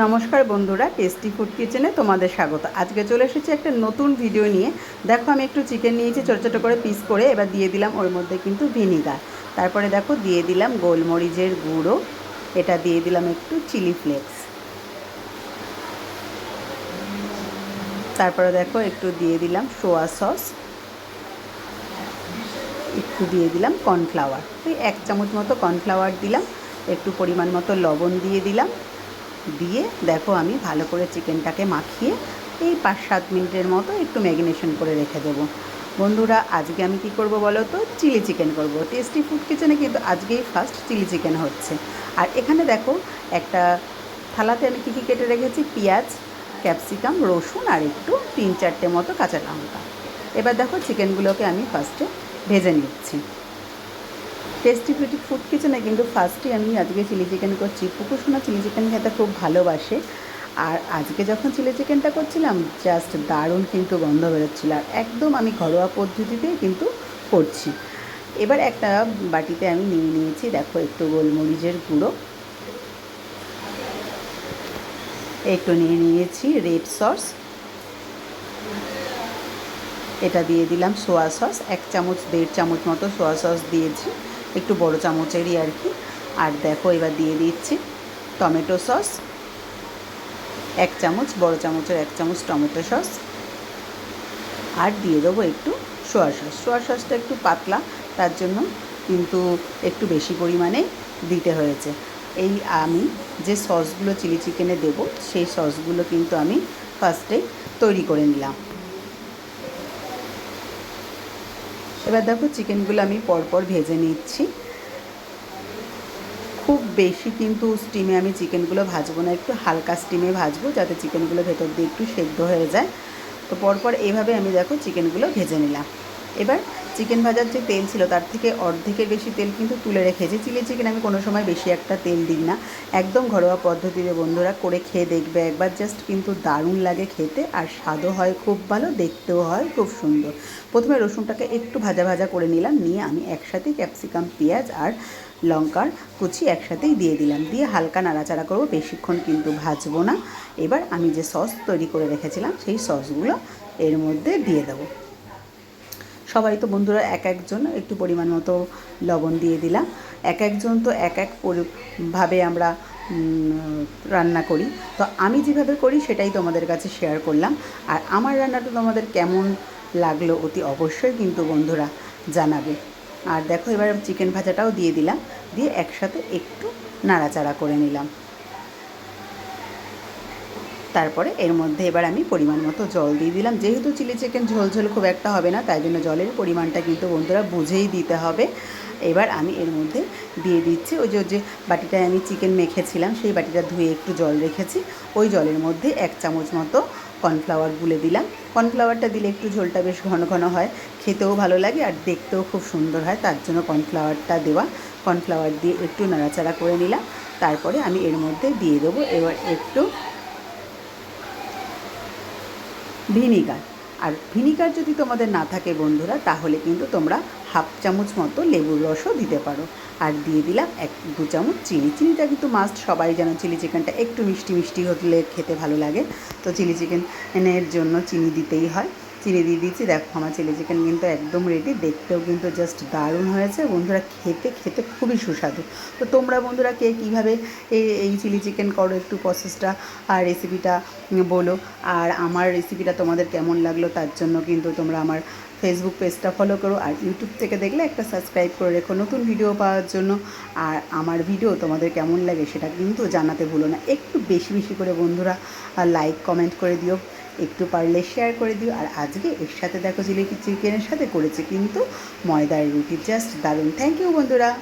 নমস্কার বন্ধুরা, tasty food কিচেনে তোমাদের স্বাগত। আজকে চলে এসেছি একটা নতুন ভিডিও নিয়ে। দেখো, আমি একটু চিকেন নিয়েছি, ছোটো ছোটো করে পিস করে, এবার দিয়ে দিলাম ওর মধ্যে কিন্তু ভিনিগার তারপরে দেখো, দিয়ে দিলাম গোলমরিচের গুঁড়ো, এটা দিয়ে দিলাম একটু চিলি ফ্লেক্স তারপরে দেখো, একটু দিয়ে দিলাম সোয়া সস একটু দিয়ে দিলাম কর্নফ্লাওয়ার ওই এক চামচ মতো কর্নফ্লাওয়ার দিলাম, একটু পরিমাণ মতো লবণ দিয়ে দিলাম। দিয়ে দেখো আমি ভালো করে চিকেনটাকে মাখিয়ে এই পাঁচ সাত মিনিটের মতো একটু ম্যাগিনেশন করে রেখে দেবো। বন্ধুরা, আজকে আমি কি করব বলো তো? চিলি চিকেন করব। টেস্টি ফুড কিচেনে কিন্তু আজকেই ফার্স্ট চিলি চিকেন হচ্ছে। আর এখানে দেখো, একটা থালাতে আমি কী কী কেটে রেখেছি? পেঁয়াজ, ক্যাপসিকাম, রসুন আর একটু তিন চারটে মতো কাঁচা লঙ্কা। এবার দেখো, চিকেনগুলোকে আমি ফার্স্টে ভেজে নিচ্ছি। টেস্টি ফিটি ফুড কিচেনে কিন্তু ফার্স্টে আমি আজকে চিলি চিকেন করছি। পুকুরসোনা চিলি চিকেন খেতে খুব ভালোবাসে। আর আজকে যখন চিলি চিকেনটা করছিলাম জাস্ট দারুণ কিন্তু গন্ধ বেরোচ্ছিল। আর একদম আমি ঘরোয়া পদ্ধতিতে কিন্তু করছি। এবার একটা বাটিতে আমি নিয়ে নিয়েছি, দেখো একটু গোলমরিচের গুঁড়ো। একটু নিয়ে নিয়েছি রেড সস এটা দিয়ে দিলাম সোয়া সস এক চামচ, দেড় চামচ মতো সোয়া সস দিয়েছি। একটু বড় চামচেরই আর কি। আর দেখো, এবার দিয়ে দিচ্ছি টমেটো সস। এক চামচ, বড় চামচের এক চামচ টমেটো সস। আর দিয়ে দেবো একটু সোয়া সস। সোয়া সসটা একটু পাতলা, তার জন্য কিন্তু একটু বেশি পরিমাণে দিতে হয়েছে। এই আমি যে সসগুলো চিলি চিকেনে দেব, সেই সসগুলো কিন্তু আমি ফার্স্টে তৈরি করে নিলাম। এবার দেখো চিকেনগুলো আমি পরপর ভেজে নিচ্ছি। খুব বেশি কিন্তু স্টিমে আমি চিকেনগুলো ভাজবো না, একটু হালকা স্টিমে ভাজবো যাতে চিকেনগুলো ভেতর দিয়ে একটু সেদ্ধ হয়ে যায়। তো পরপর এইভাবে আমি দেখো চিকেনগুলো ভেজে নিলাম। এবার চিকেন ভাজার যে তেল ছিল, তার থেকে অর্ধেকের বেশি তেল কিন্তু তুলে রেখেছি। চিলি চিকেন আমি কোনো সময় বেশি একটা তেল দিই না। একদম ঘরোয়া পদ্ধতিতে বন্ধুরা করে খেয়ে দেখবে একবার। জাস্ট কিন্তু দারুণ লাগে খেতে আর স্বাদও হয় খুব ভালো, দেখতেও হয় খুব সুন্দর। প্রথমে রসুনটাকে একটু ভাজা ভাজা করে নিলাম, নিয়ে আমি একসাথে ক্যাপসিকাম, পেঁয়াজ আর লঙ্কার কুচি একসাথেই দিয়ে দিলাম। দিয়ে হালকা নাড়াচাড়া করব, বেশিক্ষণ কিন্তু ভাজবো না। এবার আমি যে সস তৈরি করে রেখেছিলাম, সেই সসগুলো এর মধ্যে দিয়ে দেবো। সবাই তো বন্ধুরা এক একজন, একটু পরিমাণ মতো লবণ দিয়ে দিলাম। এক একজন তো এক এক ভাবে আমরা রান্না করি। তো আমি যেভাবে করি সেটাই তোমাদের কাছে শেয়ার করলাম। আর আমার রান্নাটা তোমাদের কেমন লাগল অতি অবশ্যই কিন্তু বন্ধুরা জানাবে। আর দেখো এবার চিকেন ভাজাটাও দিয়ে দিলাম। দিয়ে একসাথে একটু নাড়াচাড়া করে নিলাম। তারপরে এর মধ্যে এবার আমি পরিমাণ মতো জল দিয়ে দিলাম। যেহেতু চিলি চিকেন ঝোল ঝোল খুব একটা হবে না, তাই জন্য জলের পরিমাণটা কিন্তু বন্ধুরা বুঝেই দিতে হবে। এবার আমি এর মধ্যে দিয়ে দিচ্ছি ওই যে যে বাটিটায় আমি চিকেন মেখেছিলাম, সেই বাটিটা ধুয়ে একটু জল রেখেছি। ওই জলের মধ্যে এক চামচ মতো কর্নফ্লাওয়ার গুলে দিলাম। কর্নফ্লাওয়ারটা দিলে একটু ঝোলটা বেশ ঘন ঘন হয়, খেতেও ভালো লাগে আর দেখতেও খুব সুন্দর হয়। তার জন্য কর্নফ্লাওয়ারটা দেওয়া, কর্নফ্লাওয়ার দিয়ে একটু নাড়াচাড়া করে নিলাম। তারপরে আমি এর মধ্যে দিয়ে দেবো। এবার একটু ভিনিগার। আর ভিনিগার যদি তোমাদের না থাকে বন্ধুরা, তাহলে কিন্তু তোমরা হাফ চামচ মতো লেবুর রসও দিতে পারো। আর দিয়ে দিলাম এক, দু চামচ চিনি। চিনিটা কিন্তু মাস্ট সবাই যেন চিলি চিকেনটা একটু মিষ্টি মিষ্টি হলে খেতে ভালো লাগে। তো চিলি চিকেনের জন্য চিনি দিতেই হয়। চিনি দিয়ে দিচ্ছি। দেখো, আমার চিলি চিকেন কিন্তু একদম রেডি দেখতেও কিন্তু জাস্ট দারুণ হয়েছে। বন্ধুরা, খেতে খেতে খুবই সুস্বাদু। তো তোমরা বন্ধুরা, কে কীভাবে এই এই চিলি চিকেন করো একটু প্রসেসটা আর রেসিপিটা বলো। আর আমার রেসিপিটা তোমাদের কেমন লাগল তার জন্য কিন্তু তোমরা আমার ফেসবুক পেজটা ফলো করো। আর ইউটিউব থেকে দেখলে একটা সাবস্ক্রাইব করে রেখো নতুন ভিডিও পাওয়ার জন্য। আর আমার ভিডিও তোমাদের কেমন লাগে সেটা কিন্তু জানাতে ভুলো না। একটু বেশি বেশি করে বন্ধুরা লাইক কমেন্ট করে দিও। একটু পারলে শেয়ার করে দিও। আর আজকে এর সাথে দেখো জিলিপি চিকেনের সাথে করেছে কিন্তু ময়দার রুটি। জাস্ট দারুণ। থ্যাংক ইউ বন্ধুরা।